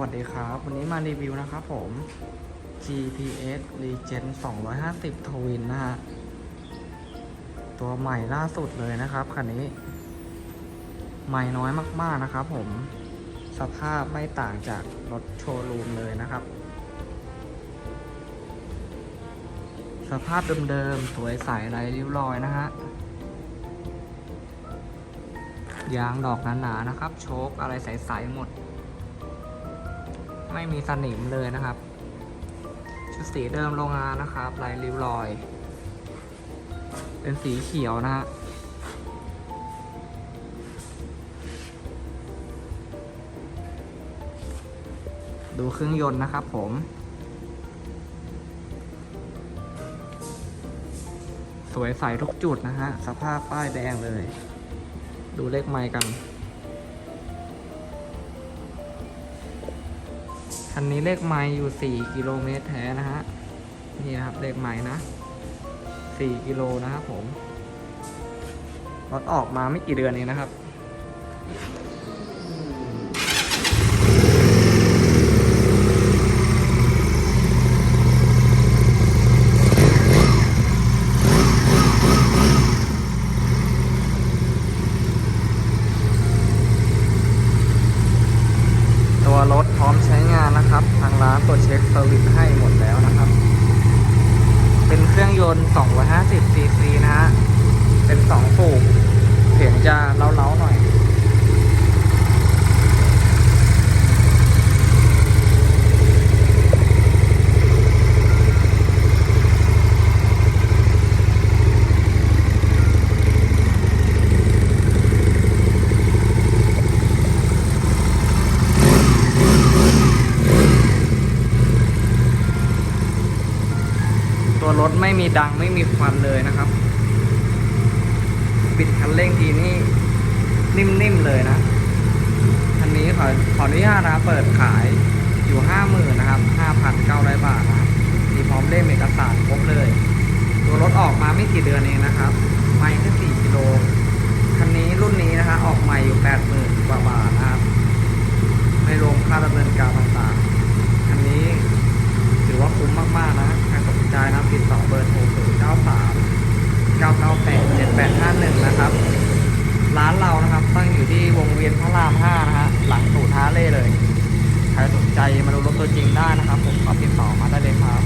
วัสดีครับ วันนี้มารีวิวนะครับผม GPS Regen 250 Twin นะฮะ ตัวใหม่ล่าสุดเลยนะครับคันนี้ ใหม่น้อยมากๆนะครับผม สภาพไม่ต่างจากรถโชว์รูมเลยนะครับ สภาพเดิมๆ สวยใสไร้ริ้วรอยนะฮะยางดอกหนาๆนะครับ โชคอะไรใสๆหมด ไม่มีสนิมเลยนะครับ ชุดสีเดิมโรงงานนะครับลายริ้วรอย เป็นสีเขียวนะฮะดูเครื่องยนต์นะครับผม สวยใสทุกจุดนะฮะ สภาพป้ายแดงเลย ดูเลขไมค์กัน คันนี้เลขไมล์อยู่ 4 กิโลเมตรแท้นะฮะ นี่นะครับเลขไมล์นะ 4 กิโลนะครับผม รถออกมาไม่กี่เดือนเองนะครับ พร้อมใช้งานนะครับ ทางร้านตรวจเช็คเซอร์วิสให้หมดแล้วนะครับ เป็นเครื่องยนต์ 250 ซีซีนะฮะ เป็น 2 สูบ เสียงจะเล้าๆหน่อย ตัวรถไม่มีดังไม่มีควันเลยนะครับ ปิดคันเร่งทีนี่นิ่มๆเลยนะคันนี้ขอขออนุญาตนะเปิดขายอยู่ห้าหมื่นนะครับห้าพันเก้าร้อยบาทนะมีพร้อมเล่มเอกสารครบเลย ตัวรถออกมาไม่กี่เดือนเองนะครับ ไม่แค่สี่กิโลคันนี้รุ่นนี้นะฮะออกใหม่อยู่แปดหมื่นกว่าบาทนะครับไม่รวมค่าดำเนินการต่างๆอันนี้ถือว่าคุ้มมากๆนะ ใครับติดต่อเบอร์โทร0 9 3 9 9 8 7 8 5 1นะครับ ร้านเรานะครับ ตั้งอยู่ที่วงเวียนพระราม5นะฮะหลังสูท้าเล่เลย ใครสนใจมาดูรถตัวจริงได้นะครับ ผมก็ติดต่อมาได้เลยครับ